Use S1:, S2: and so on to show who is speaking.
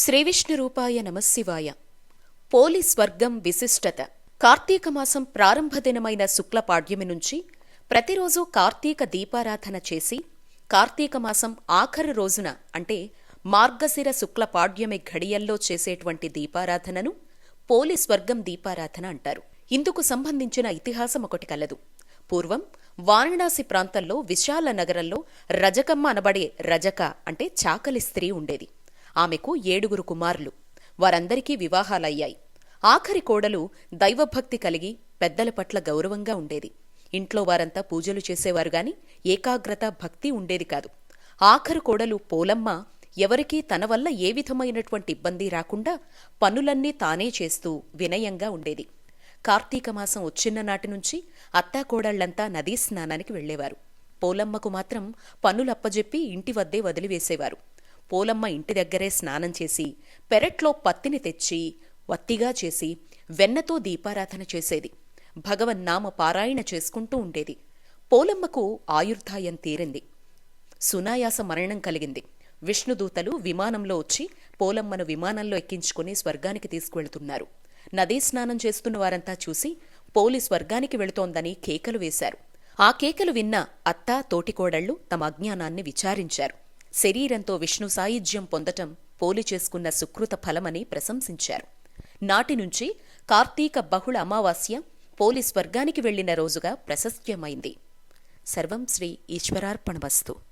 S1: శ్రీవిష్ణురూపాయ నమశివాయ పోలి స్వర్గం విశిష్టత. కార్తీక మాసం ప్రారంభ దినమైన శుక్ల నుంచి ప్రతిరోజు కార్తీక దీపారాధన చేసి కార్తీక మాసం ఆఖరు రోజున అంటే మార్గశిర శుక్ల పాడ్యమి ఘడియల్లో చేసేటువంటి దీపారాధనను పోలి స్వర్గం దీపారాధన అంటారు. ఇందుకు సంబంధించిన ఇతిహాసం ఒకటి కలదు. పూర్వం వారణాసి ప్రాంతంలో విశాల నగరంలో రజకమ్మ అనబడే రజక అంటే చాకలి స్త్రీ ఉండేది. ఆమెకు ఏడుగురు కుమారులు. వారందరికీ వివాహాలయ్యాయి. ఆఖరి కోడలు దైవభక్తి కలిగి పెద్దల పట్ల గౌరవంగా ఉండేది. ఇంట్లో వారంతా పూజలు చేసేవారు గాని ఏకాగ్రత భక్తి ఉండేది కాదు. ఆఖరు కోడలు పోలమ్మ ఎవరికీ తన వల్ల ఏ విధమైనటువంటి ఇబ్బంది రాకుండా పనులన్నీ తానే చేస్తూ వినయంగా ఉండేది. కార్తీక మాసం వచ్చిన నాటి నుంచి అత్తాకోడళ్ళంతా నదీ స్నానానికి వెళ్ళేవారు పోలమ్మకు మాత్రం పనులప్పజెప్పి ఇంటి వద్దే వదిలివేసేవారు. పోలమ్మ ఇంటి దగ్గరే స్నానం చేసి పెరట్లో పత్తిని తెచ్చి వత్తిగా చేసి వెన్నతో దీపారాధన చేసేది. భగవన్నామ పారాయణ చేసుకుంటూ ఉండేది. పోలమ్మకు ఆయుర్ధాయం తీరింది. సునాయాస మరణం కలిగింది. విష్ణుదూతలు విమానంలో వచ్చి పోలమ్మను విమానంలో ఎక్కించుకుని స్వర్గానికి తీసుకువెళ్తున్నారు. నదీ స్నానం చేస్తున్న వారంతా చూసి పోలి స్వర్గానికి వెళుతోందని కేకలు వేశారు. ఆ కేకలు విన్న అత్తా తోటికోడళ్ళు తమ అజ్ఞానాన్ని విచారించారు. శరీరంతో విష్ణు సాయుధ్యం పొందటం పోలి చేసుకున్న సుకృత ఫలమని ప్రశంసించారు. నాటి నుంచి కార్తీక బహుళ అమావాస్య పోలి స్వర్గానికి వెళ్ళిన రోజుగా ప్రశస్త్యమైంది సర్వం శ్రీ ఈశ్వరార్పణమస్తు.